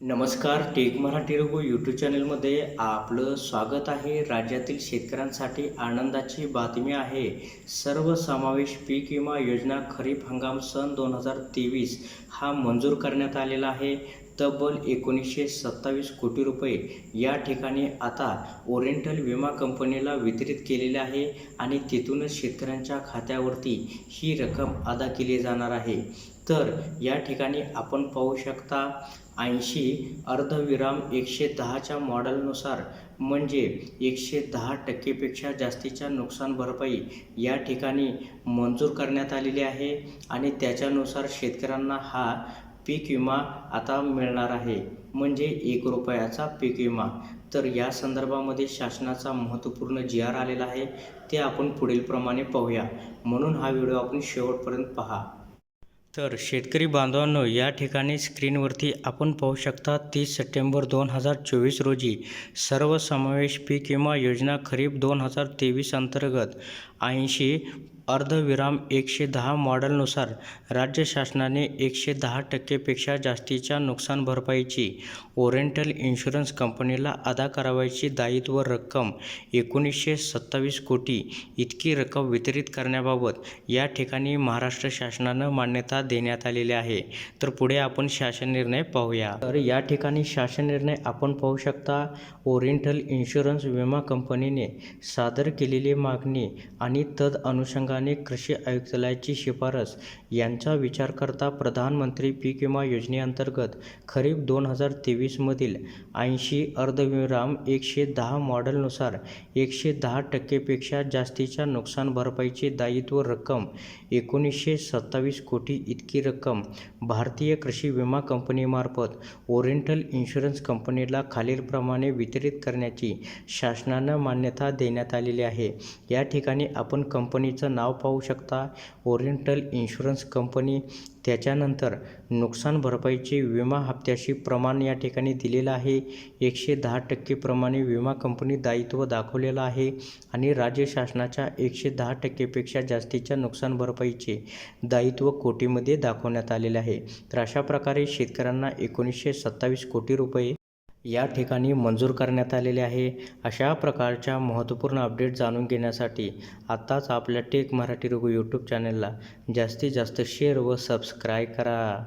नमस्कार take Marathi Raghu YouTube चॅनलमध्ये आपलं स्वागत आहे. राज्यातील शेतकऱ्यांसाठी आनंदाची बातमी आहे. सर्वसमावेश पीक विमा योजना खरीप हंगाम सन दोन हजार तेवीस हा मंजूर करण्यात आलेला आहे. तब्बल एकोणीसशे सत्तावीस कोटी रुपये या ठिकाणी आता ओरिएंटल विमा कंपनीला वितरित केलेले आहे आणि तिथूनच शेतकऱ्यांच्या खात्यावरती ही रक्कम अदा केली जाणार आहे. तर या ठिकाणी आपण पाहू शकता ऐंशी अर्धविराम एकशे दहाच्या मॉडेलनुसार म्हणजे एकशे दहा टक्केपेक्षा जास्तीच्या नुकसान भरपाई या ठिकाणी मंजूर करण्यात आलेली आहे आणि त्याच्यानुसार शेतकऱ्यांना हा पीक विमा आता मिळणार आहे. म्हणजे एक रुपयाचा पीक विमा. तर या संदर्भामध्ये शासनाचा महत्त्वपूर्ण जी आर आलेला आहे ते आपण पुढीलप्रमाणे पाहूया. म्हणून हा व्हिडिओ आपण शेवटपर्यंत पहा. तर शेतकरी बांधवांनो या ठिकाणी स्क्रीनवरती आपण पाहू शकता तीस सप्टेंबर दोन हजार चोवीस रोजी सर्वसमावेश पीक विमा योजना खरीप दोन हजार तेवीस अंतर्गत ऐंशी अर्धविराम एकशे दहा मॉडेलनुसार राज्य शासनाने एकशे दहा टक्केपेक्षा जास्तीच्या नुकसान भरपाईची ओरिएंटल इन्शुरन्स कंपनीला अदा करावयाची दायित्व रक्कम एकोणीसशे सत्तावीस कोटी इतकी रक्कम वितरित करण्याबाबत या ठिकाणी महाराष्ट्र शासनानं मान्यता देण्यात आलेले आहे. तर पुढे आपण शासन निर्णय पाहूया. तर या ठिकाणी शासन निर्णय आपण पाहू शकता ओरिएंटल इन्शुरन्स विमा कंपनीने सादर केलेली मागणी आणि तद अनुषंगाने कृषी आयुक्तालयाची शिफारस यांचा विचार करता प्रधानमंत्री पीक विमा योजनेअंतर्गत खरीप दोन हजार तेवीसमधील ऐंशी अर्धविराम एकशे दहा मॉडेलनुसार एकशे दहा टक्केपेक्षा जास्तीच्या नुकसान भरपाईची दायित्व रक्कम एकोणीसशे सत्तावीस कोटी इतकी रक्कम भारतीय कृषी विमा कंपनीमार्फत ओरिएंटल इन्शुरन्स कंपनीला खालीलप्रमाणे वितरित करण्याची शासनानं मान्यता देण्यात आलेली आहे. या ठिकाणी आपण कंपनीचं नाव पाहू शकता. ओरिएंटल इन्शुरन्स कंपनी त्याच्यानंतर नुकसान भरपाईचे विमा हप्त्याशी प्रमाण या ठिकाणी दिलेलं आहे. एकशे दहा टक्के प्रमाणे विमा कंपनी दायित्व दाखवलेलं आहे आणि राज्य शासनाच्या एकशे दहा टक्केपेक्षा जास्तीच्या नुकसान भरपाईचे दायित्व कोटीमध्ये दाखवण्यात आलेले आहे. तर अशा प्रकारे शेतकऱ्यांना एकोणीसशे सत्तावीस कोटी रुपये या ठिकाणी मंजूर करण्यात आलेले आहे. अशा प्रकारच्या महत्त्वपूर्ण अपडेट जाणून घेण्यासाठी आत्ताच आपल्या टेक मराठी रघु यूट्यूब चॅनलला जास्तीत जास्त शेअर व सबस्क्राईब करा.